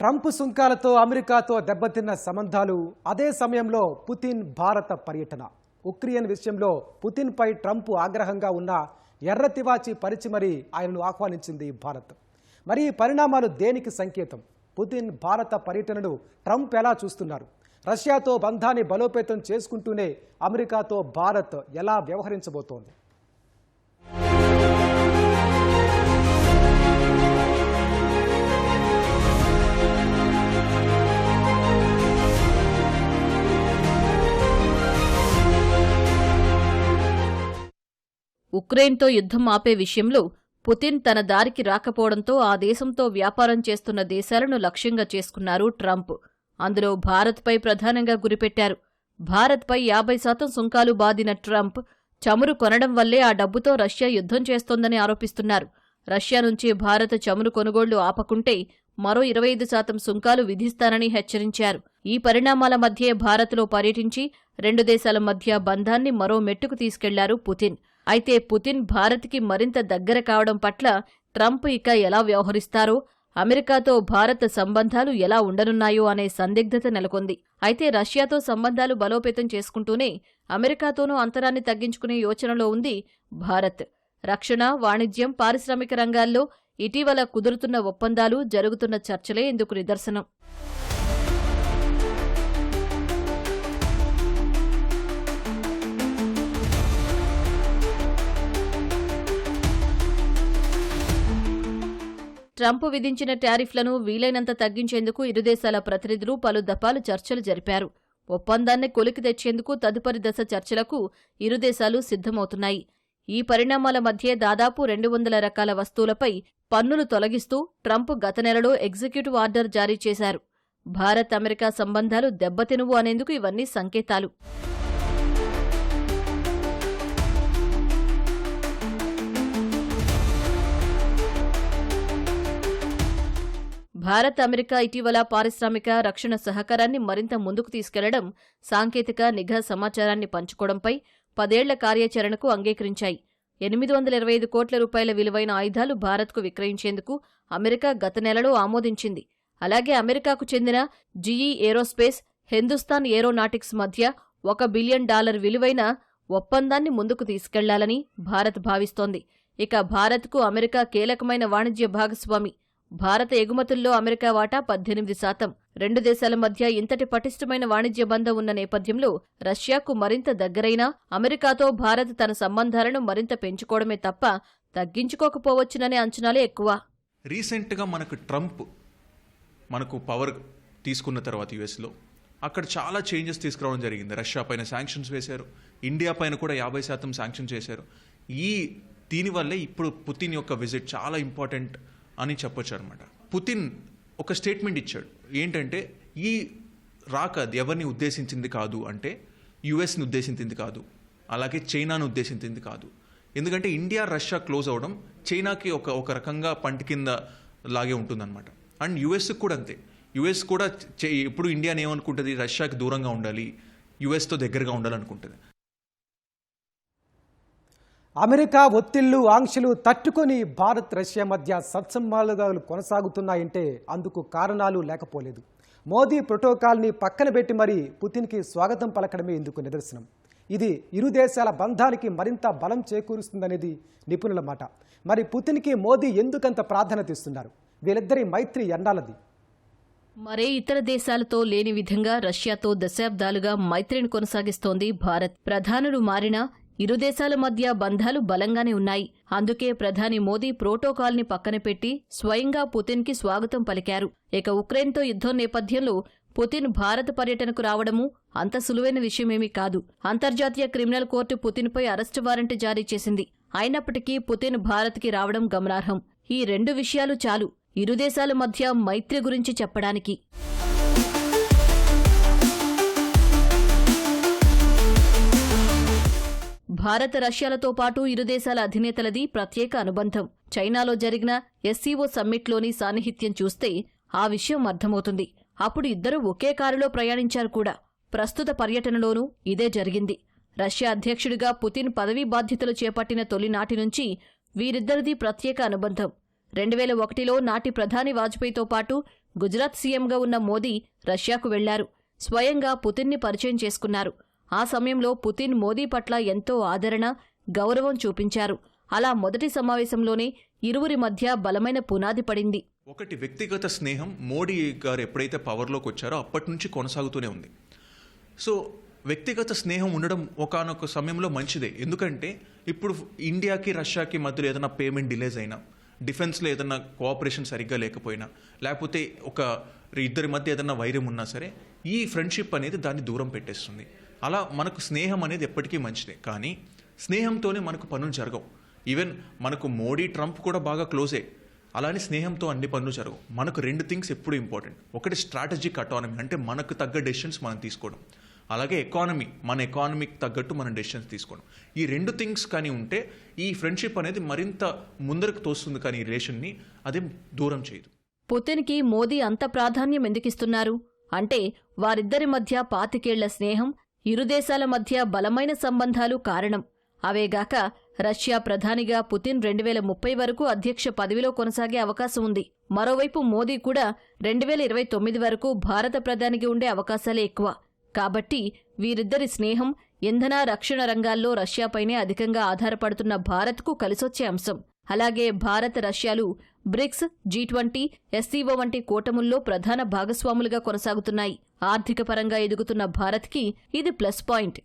Trump సుంకాలతో అమెరికాతో దెబ్బతిన్న సంబంధాలు అదే సమయంలో పుతిన్ భారత పర్యటన. ఉక్రెయిన్ విషయంలో పుతిన్పై ట్రంప్ ఆగ్రహంగా ఉన్న ఎర్ర తివాచి పరిచి మరీ ఆయనను ఆహ్వానించింది భారత్. మరి ఈ పరిణామాలు దేనికి సంకేతం? పుతిన్ భారత పర్యటనను ట్రంప్ ఎలా చూస్తున్నారు? రష్యాతో బంధాన్ని బలోపేతం చేసుకుంటూనే అమెరికాతో భారత్ ఎలా వ్యవహరించబోతోంది? ఉక్రెయిన్తో యుద్ధం ఆపే విషయంలో పుతిన్ తన దారికి రాకపోవడంతో ఆ దేశంతో వ్యాపారం చేస్తున్న దేశాలను లక్ష్యంగా చేసుకున్నారు ట్రంప్. అందులో భారత్పై ప్రధానంగా గురిపెట్టారు. భారత్పై యాభై శాతం సుంకాలు బాదిన ట్రంప్ చమురు కొనడం వల్లే ఆ డబ్బుతో రష్యా యుద్ధం చేస్తోందని ఆరోపిస్తున్నారు. రష్యా నుంచి భారత చమురు కొనుగోళ్ళు ఆపకుంటే మరో ఇరవై ఐదు శాతం సుంకాలు విధిస్తానని హెచ్చరించారు. ఈ పరిణామాల మధ్యే భారత్లో పర్యటించి రెండు దేశాల మధ్య బంధాన్ని మరో మెట్టుకు తీసుకెళ్ళారు పుతిన్. అయితే పుతిన్ భారత్కి మరింత దగ్గర కావడం పట్ల ట్రంప్ ఇక ఎలా వ్యవహరిస్తారో? అమెరికాతో భారత్ సంబంధాలు ఎలా ఉండనున్నాయో అనే సందిగ్ధత నెలకొంది. అయితే రష్యాతో సంబంధాలు బలోపేతం చేసుకుంటూనే అమెరికాతోనూ అంతరాన్ని తగ్గించుకునే యోచనలో ఉంది భారత్. రక్షణ వాణిజ్యం పారిశ్రామిక రంగాల్లో ఇటీవల కుదురుతున్న ఒప్పందాలు జరుగుతున్న చర్చలే ఇందుకు నిదర్శనం. ట్రంప్ విధించిన టారిఫ్లను వీలైనంత తగ్గించేందుకు ఇరు దేశాల ప్రతినిధులు పలు దఫాలు చర్చలు జరిపారు. ఒప్పందాన్ని కొలికి తెచ్చేందుకు తదుపరి దశ చర్చలకు ఇరు దేశాలు సిద్ధమవుతున్నాయి. ఈ పరిణామాల మధ్య దాదాపు రెండు వందల రకాల వస్తువులపై పన్నులు తొలగిస్తూ ట్రంప్ గత నెలలో ఎగ్జిక్యూటివ్ ఆర్డర్ జారీ చేశారు. భారత్ అమెరికా సంబంధాలు దెబ్బతినువు అనేందుకు ఇవన్నీ సంకేతాలు. భారత్ అమెరికా ఇటీవల పారిశ్రామిక రక్షణ సహకారాన్ని మరింత ముందుకు తీసుకెళ్ళడం సాంకేతిక నిఘా సమాచారాన్ని పంచుకోవడంపై పదేళ్ళ కార్యాచరణకు అంగీకరించాయి. ఎనిమిది వందల ఇరవై ఐదు కోట్ల రూపాయల విలువైన ఆయుధాలు భారత్కు విక్రయించేందుకు అమెరికా గత నెలలో ఆమోదించింది. అలాగే అమెరికాకు చెందిన జీఈ ఏరోస్పేస్ హిందుస్థాన్ ఏరోనాటిక్స్ మధ్య ఒక బిలియన్ డాలర్ విలువైన ఒప్పందాన్ని ముందుకు తీసుకెళ్ళాలని భారత్ భావిస్తోంది. ఇక భారత్కు అమెరికా కీలకమైన వాణిజ్య భాగస్వామి భారత ఎగుమతుల్లో అమెరికా వాటా పద్దెనిమిది శాతం. రెండు దేశాల మధ్య ఇంతటి పటిష్టమైన వాణిజ్య బంధం ఉన్న నేపథ్యంలో రష్యాకు మరింత దగ్గరైనా అమెరికాతో భారత్ తన సంబంధాలను మరింత పెంచుకోవడమే తప్ప తగ్గించుకోకపోవచ్చుననే అంచనాలే ఎక్కువ. రీసెంట్గా మనకు ట్రంప్ మనకు పవర్ తీసుకున్న తర్వాత యుఎస్లో అక్కడ చాలా చేంజెస్ తీసుకురావడం జరిగింది. రష్యా పైన శాంక్షన్స్ వేశారు. ఇండియా పైన కూడా యాభై శాతం శాంక్షన్ చేశారు. ఈ దీనివల్లే ఇప్పుడు పుతిన్ యొక్క విజిట్ చాలా ఇంపార్టెంట్ అని చెప్పొచ్చు అనమాట పుతిన్ ఒక స్టేట్మెంట్ ఇచ్చాడు. ఏంటంటే ఈ రాక అది ఎవరిని ఉద్దేశించింది కాదు అంటే యుఎస్ని ఉద్దేశించింది కాదు. అలాగే చైనాను ఉద్దేశించింది కాదు. ఎందుకంటే ఇండియా రష్యా క్లోజ్ అవ్వడం చైనాకి ఒక ఒక రకంగా పంట కింద లాగే ఉంటుందన్నమాట. అండ్ యుఎస్కి కూడా అంతే. యుఎస్ కూడా చే- ఎప్పుడు ఇండియాని ఏమనుకుంటుంది? రష్యాకి దూరంగా ఉండాలి. యుఎస్తో దగ్గరగా ఉండాలనుకుంటుంది. అమెరికా ఒత్తిళ్ళు ఆంక్షలు తట్టుకొని భారత్ రష్యా మధ్య సత్సంబంధాలు కొనసాగుతున్నాయంటే అందుకు కారణాలు లేకపోలేదు. మోదీ ప్రోటోకాల్ని పక్కన పెట్టి మరీ పుతిన్కి స్వాగతం పలకడమే ఇందుకు నిదర్శనం. ఇది ఇరు దేశాల బంధానికి మరింత బలం చేకూరుస్తుందనేది నిపుణుల మాట. మరి పుతిన్కి మోదీ ఎందుకంత ప్రాధాన్యత ఇస్తున్నారు? వీళ్ళిద్దరి మైత్రి ఎన్నాలది మరే ఇతర దేశాలతో లేని విధంగా రష్యాతో దశాబ్దాలుగా మైత్రిని కొనసాగిస్తోంది భారత్. ప్రధానులు మారినా ఇరు దేశాల మధ్య బంధాలు బలంగానే ఉన్నాయి. అందుకే ప్రధాని మోదీ ప్రోటోకాల్ని పక్కన పెట్టి స్వయంగా పుతిన్కి స్వాగతం పలికారు. ఇక ఉక్రెయిన్తో యుద్ధం నేపథ్యంలో పుతిన్ భారత పర్యటనకు రావడము అంత సులువైన విషయమేమీ కాదు. అంతర్జాతీయ క్రిమినల్ కోర్టు పుతిన్పై అరెస్టు వారెంట్ జారీ చేసింది. అయినప్పటికీ పుతిన్ భారత్కి రావడం గమనార్హం. ఈ రెండు విషయాలు చాలు. ఇరు దేశాల మధ్య మైత్రి గురించి చెప్పడానికి. భారత రష్యాలతో పాటు ఇరు దేశాల అధినేతలది ప్రత్యేక అనుబంధం. చైనాలో జరిగిన ఎస్సీఓ సమ్మిట్లోని సాన్నిహిత్యం చూస్తే ఆ విషయం అర్థమవుతుంది. అప్పుడు ఇద్దరూ ఒకే కారులో ప్రయాణించారు కూడా. ప్రస్తుత పర్యటనలోనూ ఇదే జరిగింది. రష్యా అధ్యక్షుడిగా పుతిన్ పదవీ బాధ్యతలు చేపట్టిన తొలినాటి నుంచి వీరిద్దరిది ప్రత్యేక అనుబంధం. రెండు వేల ఒకటిలో నాటి ప్రధాని వాజ్పేయితో పాటు గుజరాత్ సీఎంగా ఉన్న మోదీ రష్యాకు వెళ్ళారు. స్వయంగా పుతిన్ని పరిచయం చేసుకున్నారు. ఆ సమయంలో పుతిన్ మోదీ పట్ల ఎంతో ఆదరణ గౌరవం చూపించారు. అలా మొదటి సమావేశంలోనే ఇరువురి మధ్య బలమైన పునాది పడింది. ఒకటి వ్యక్తిగత స్నేహం మోడీ గారు ఎప్పుడైతే పవర్లోకి వచ్చారో అప్పటి నుంచి కొనసాగుతూనే ఉంది. సో వ్యక్తిగత స్నేహం ఉండడం ఒకానొక సమయంలో మంచిదే. ఎందుకంటే ఇప్పుడు ఇండియాకి రష్యాకి మధ్యలో ఏదైనా పేమెంట్ డిలేస్ అయినా డిఫెన్స్లో ఏదైనా కోఆపరేషన్ సరిగ్గా లేకపోయినా లేకపోతే ఒక ఇద్దరి మధ్య ఏదైనా వైరం ఉన్నా సరే ఈ ఫ్రెండ్షిప్ అనేది దాన్ని దూరం పెట్టేస్తుంది. అలా మనకు స్నేహం అనేది ఎప్పటికీ మంచిదే. కానీ స్నేహంతోనే మనకు పనులు జరగవు. ఈవెన్ మనకు మోడీ ట్రంప్ కూడా బాగా క్లోజే. అలానే స్నేహంతో అన్ని పనులు జరగవు. మనకు రెండు థింగ్స్ ఎప్పుడు ఇంపార్టెంట్. ఒకటి స్ట్రాటజిక్ అటానమీ అంటే మనకు తగ్గ డెసిషన్స్ మనం తీసుకోవడం. అలాగే ఎకానమీ మన ఎకానమీకి తగ్గట్టు మనం డెసిషన్స్ తీసుకోవడం. ఈ రెండు థింగ్స్ కానీ ఉంటే ఈ ఫ్రెండ్షిప్ అనేది మరింత ముందరకు తోస్తుంది కానీ ఈ రిలేషన్ని అదే దూరం చేయదు. పుతిన్కి మోదీ అంత ప్రాధాన్యం ఎందుకిస్తున్నారు? అంటే వారిద్దరి మధ్య పాతికేళ్ళ స్నేహం ఇరు దేశాల మధ్య బలమైన సంబంధాలు కారణం. అవేగాక రష్యా ప్రధానిగా పుతిన్ రెండు వేల ముప్పై వరకు అధ్యక్ష పదవిలో కొనసాగే అవకాశం ఉంది. మరోవైపు మోదీ కూడా రెండు వేల ఇరవై తొమ్మిది వరకు భారత ప్రధానికి ఉండే అవకాశాలే ఎక్కువ. కాబట్టి వీరిద్దరి స్నేహం ఇంధన రక్షణ రంగాల్లో రష్యాపైనే అధికంగా ఆధారపడుతున్న భారత్కు కలిసొచ్చే అంశం. అలాగే భారత్ రష్యాలు బ్రిక్స్ జీ ట్వంటీ ఎస్సీఓ వంటి కూటముల్లో ప్రధాన భాగస్వాములుగా కొనసాగుతున్నాయి. ఆర్థిక పరంగా ఎదుగుతున్న భారత్కి ఇది ప్లస్ పాయింట్.